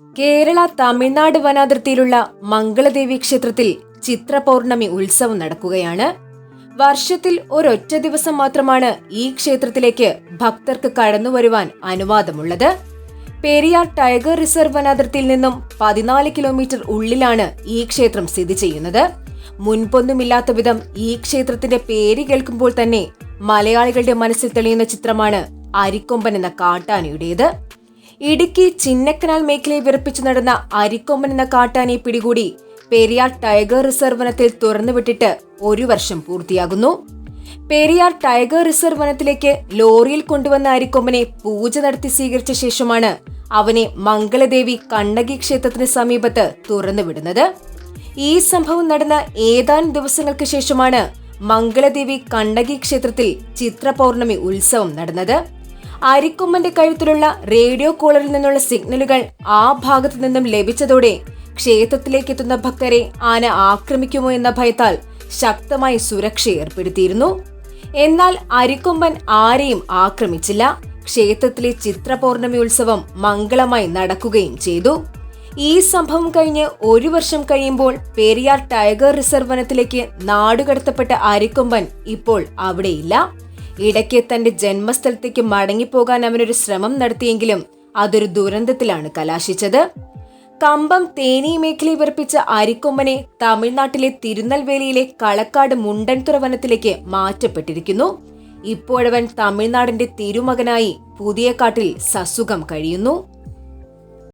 കേരള തമിഴ്നാട് വനാതിർത്തിയിലുള്ള മംഗളദേവി ക്ഷേത്രത്തിൽ ചിത്രപൗർണമി ഉത്സവം നടക്കുകയാണ്. വർഷത്തിൽ ഒരൊറ്റ ദിവസം മാത്രമാണ് ഈ ക്ഷേത്രത്തിലേക്ക് ഭക്തർക്ക് കടന്നു വരുവാൻ അനുവാദമുള്ളത്. പെരിയാർ ടൈഗർ റിസർവ് വനാതിർത്തിയിൽ നിന്നും പതിനാല് കിലോമീറ്റർ ഉള്ളിലാണ് ഈ ക്ഷേത്രം സ്ഥിതി ചെയ്യുന്നത്. മുൻപൊന്നുമില്ലാത്ത വിധം ഈ ക്ഷേത്രത്തിന്റെ പേര് കേൾക്കുമ്പോൾ തന്നെ മലയാളികളുടെ മനസ്സിൽ തെളിയുന്ന ചിത്രമാണ് അരിക്കൊമ്പൻ എന്ന കാട്ടാനയുടേത്. ഇടുക്കി ചിന്നക്കനാൽ മേഖലയിൽ വിറപ്പിച്ചു നടന്ന അരിക്കൊമ്പൻ എന്ന കാട്ടാനെ പിടികൂടി പെരിയാർ ടൈഗർ റിസർവ് വനത്തിൽ തുറന്നുവിട്ടിട്ട് ഒരു വർഷം പൂർത്തിയാകുന്നു. പെരിയാർ ടൈഗർ റിസർവ് വനത്തിലേക്ക് ലോറിയിൽ കൊണ്ടുവന്ന അരിക്കൊമ്പനെ പൂജ നടത്തി സ്വീകരിച്ച ശേഷമാണ് അവനെ മംഗളദേവി കണ്ണകി ക്ഷേത്രത്തിന് സമീപത്ത് തുറന്നുവിടുന്നത്. ഈ സംഭവം നടന്ന ഏതാനും ദിവസങ്ങൾക്ക് ശേഷമാണ് മംഗളദേവി കണ്ണകി ക്ഷേത്രത്തിൽ ചിത്രപൗർണമി ഉത്സവം നടന്നത്. അരിക്കൊമ്പന്റെ കഴുത്തിലുള്ള റേഡിയോ കോളറിൽ നിന്നുള്ള സിഗ്നലുകൾ ആ ഭാഗത്തു നിന്നും ലഭിച്ചതോടെ ക്ഷേത്രത്തിലേക്ക് എത്തുന്ന ഭക്തരെ ആന ആക്രമിക്കുമോ എന്ന ഭയത്താൽ ശക്തമായി സുരക്ഷ ഏർപ്പെടുത്തിയിരുന്നു. എന്നാൽ അരിക്കൊമ്പൻ ആരെയും ആക്രമിച്ചില്ല. ക്ഷേത്രത്തിലെ ചിത്രപൗർണമി ഉത്സവം മംഗളമായി നടക്കുകയും ചെയ്തു. ഈ സംഭവം കഴിഞ്ഞ് ഒരു വർഷം കഴിയുമ്പോൾ പെരിയാർ ടൈഗർ റിസർവ് വനത്തിലേക്ക് നാടുകടത്തപ്പെട്ട അരിക്കൊമ്പൻ ഇപ്പോൾ അവിടെയില്ല. ഇടയ്ക്ക് തന്റെ ജന്മസ്ഥലത്തേക്ക് മടങ്ങിപ്പോകാൻ അവനൊരു ശ്രമം നടത്തിയെങ്കിലും അതൊരു ദുരന്തത്തിലാണ് കലാശിച്ചത്. കമ്പം തേനി മേഖലയിൽ വിറപ്പിച്ച അരിക്കൊമ്പനെ തമിഴ്നാട്ടിലെ തിരുനെൽവേലിയിലെ കളക്കാട് മുണ്ടൻതുറ വനത്തിലേക്ക് മാറ്റപ്പെട്ടിരിക്കുന്നു. ഇപ്പോഴവൻ തമിഴ്നാടിന്റെ തിരുമകനായി പുതിയ കാട്ടിൽ സസുഖം കഴിയുന്നു.